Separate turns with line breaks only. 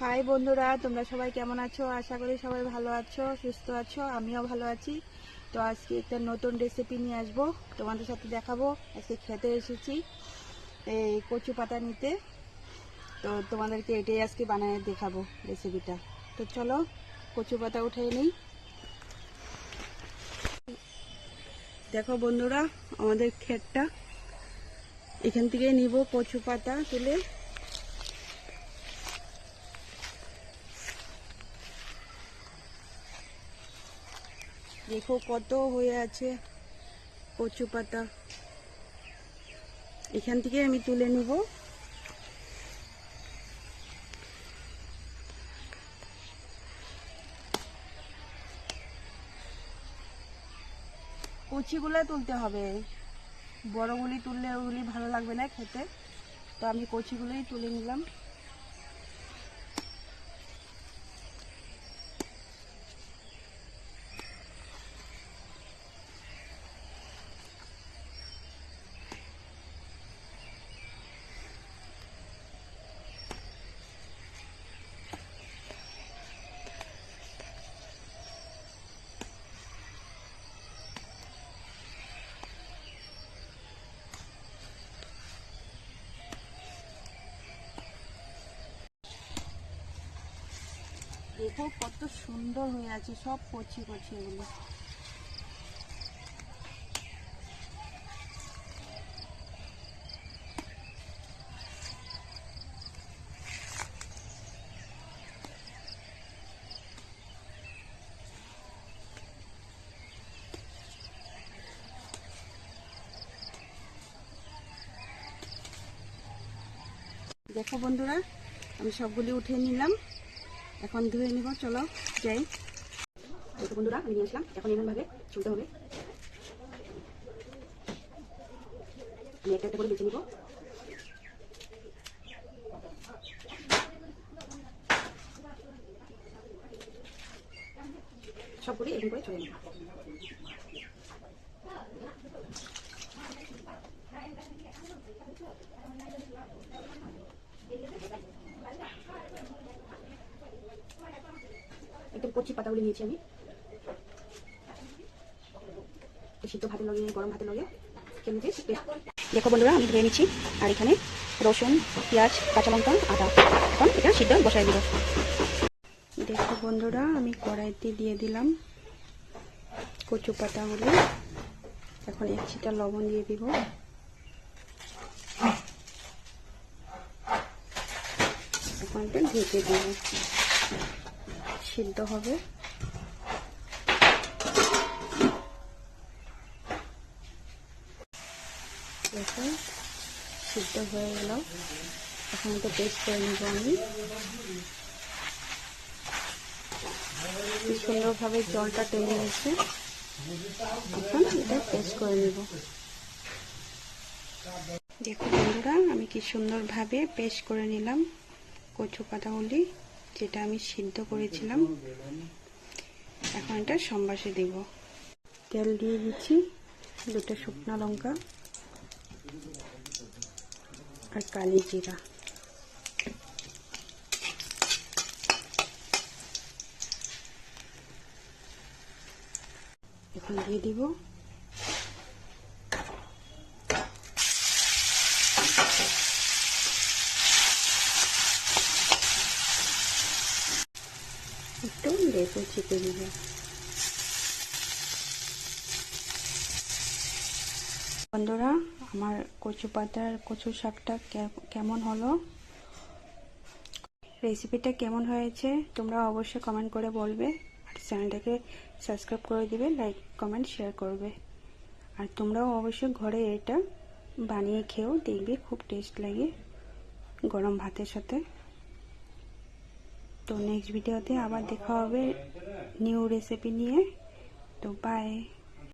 High বন্ধুরা, তোমরা সবাই কেমন আছো? আশা করি সবাই ভালো আছো, সুস্থ আছো, আমিও ভালো আছি। তো আজকে একটা নতুন রেসিপি নিয়ে আসব। তোমাদের সাথে দেখাবো। আজকে খেতে এসেছি এই কচু পাতা নিতে। তো তোমাদেরকে এটাই আজকে বানিয়ে দেখাবো রেসিপিটা তো চলো, কচু পাতা উঠে নিই। দেখো বন্ধুরা, আমাদের ক্ষেতটা। এখান থেকে নিব কচু পাতা তুলে। দেখো কত হয়ে আছে কচু পাতা। এখান থেকে আমি তুলে নিব। কচিগুলো তুলতে হবে। বড়গুলি তুললে ওগুলি ভালো লাগবে না খেতে। তো আমি কচিগুলোই তুলে নিলাম। দেখো কত সুন্দর হয়ে আছে, সব কচি কচি এগুলো। দেখো বন্ধুরা, আমি সবগুলি উঠে নিলাম। এখন ধুয়ে নিব, চলো যাই। দেখো বন্ধুরা নিয়ে আসলাম। এখন এমনভাবে ছুলতে হবে। আমি একটা একটা করে বেছে নিব। সবগুলি এরকম করে চলে নেব। কচি পাতাগুলি নিয়েছি আমি। সিদ্ধ ভাতের লগে, গরম ভাতের লগে খেয়ে নিতে দেখো বন্ধুরা, আমি ধুয়ে নিচ্ছি। আর এখানে রসুন, পেঁয়াজ, কাঁচা লঙ্কা, আদা। এখন এটা সিদ্ধ বসাই দিব। দেখো বন্ধুরা, আমি কড়াইতে দিয়ে দিলাম কচু পাতাগুলি। এখন এক ছিটা লবণ দিয়ে দিব। এখন ঢেকে দিব। সিদ্ধ হবে। দেখো সিদ্ধ হয়ে গেল। এখন তো পেস্ট করে নেব আমি। সুন্দরভাবে জলটা টেনে গেছে এখন এটা পেস্ট করে নেব। দেখো বন্ধুরা, আমি কি সুন্দরভাবে পেস্ট করে নিলাম কচু পাতাগুলি। যেটা আমি সিদ্ধ করেছিলাম, এখন এটা সম্বাসে দিব। তেল দিয়ে দিচ্ছি দুটো শুকনো লঙ্কা আর কালি জিরা। এখন দিয়ে দিব একটু লেবু চিপে দিব বন্ধুরা আমার কচু পাতার কচু শাকটা কেমন হলো রেসিপিটা কেমন হয়েছে তোমরা অবশ্যই কমেন্ট করে বলবে। আর চ্যানেলটাকে সাবস্ক্রাইব করে দিবে লাইক কমেন্ট শেয়ার করবে। আর তোমরাও অবশ্যই ঘরে এটা বানিয়ে খেয়েও দেখবে, খুব টেস্ট লাগে গরম ভাতের সাথে। তো নেক্সট ভিডিওতে আবার দেখা হবে নিউ রেসিপি নিয়ে। তো বাই